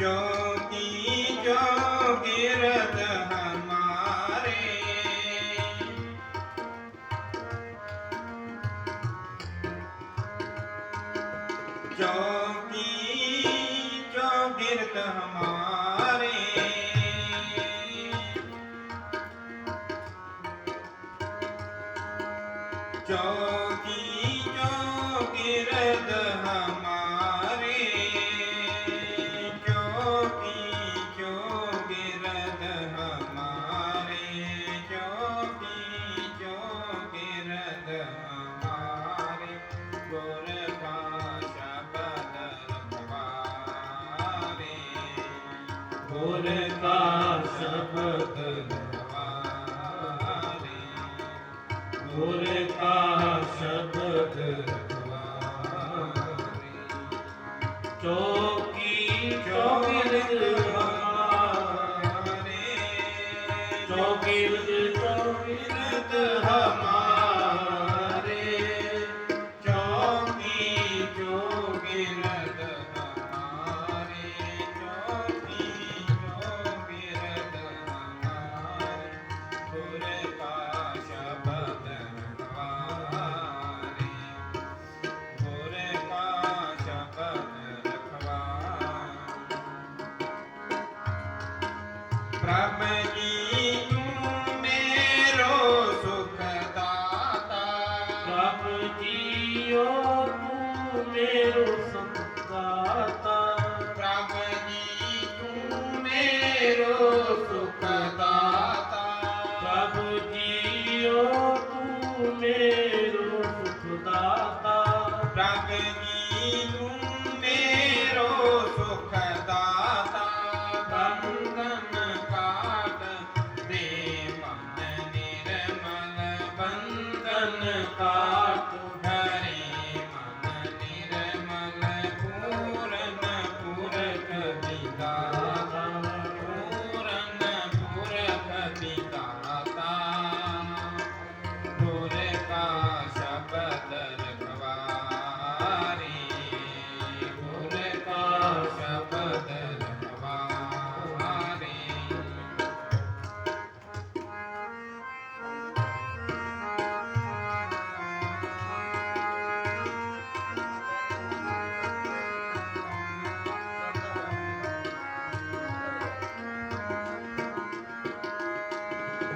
जो की जो गिरद हमारे પ્રગટી તું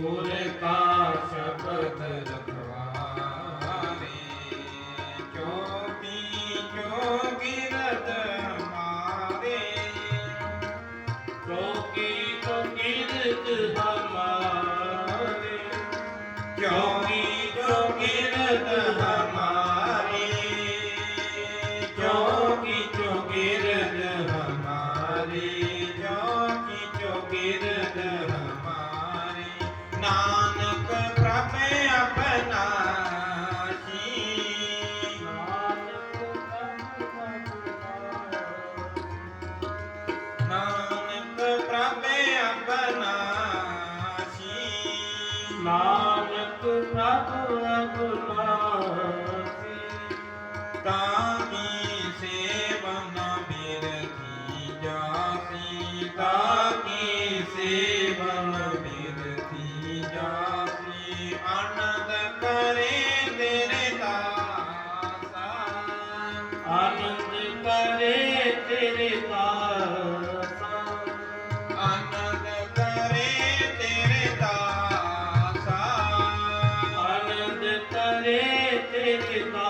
ਗੁਰ ਕਾ ਸ਼ਬਦ ਰਖੋ Oh, my God. ਮੇਰੇ ਚੇਤਾ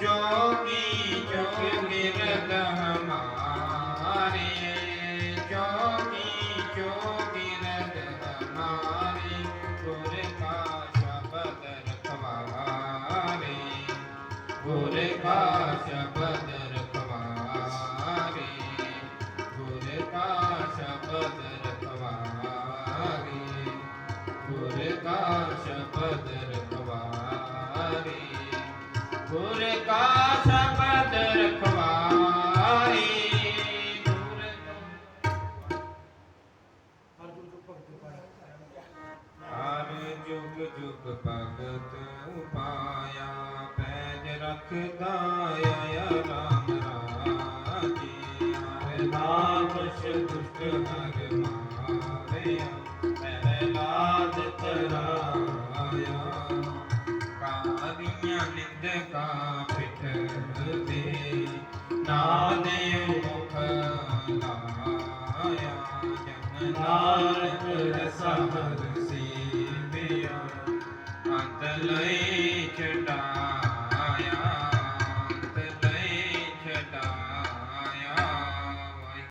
ਜੋਗੀ ਜਗ ਮੇਰਾ ਨਾਮ ਜੁਗ ਭਗਤ ਉਪਾਇਆ ਪੈਜ ਰਖਦਾ ਆਇਆ ਰਾਮ ਰਾਜੇ ਹਰ ਨਾਮ ਦੁਸ਼ਟ ਹਰ ਮਾਰਿਆ ਮੈਂ ਕਾਵੀਆਂ ਨਿੰਦ ਕਾ ਪਿਟ ਦੇ ਨਾਦਿਓ ਮੁਖ लाए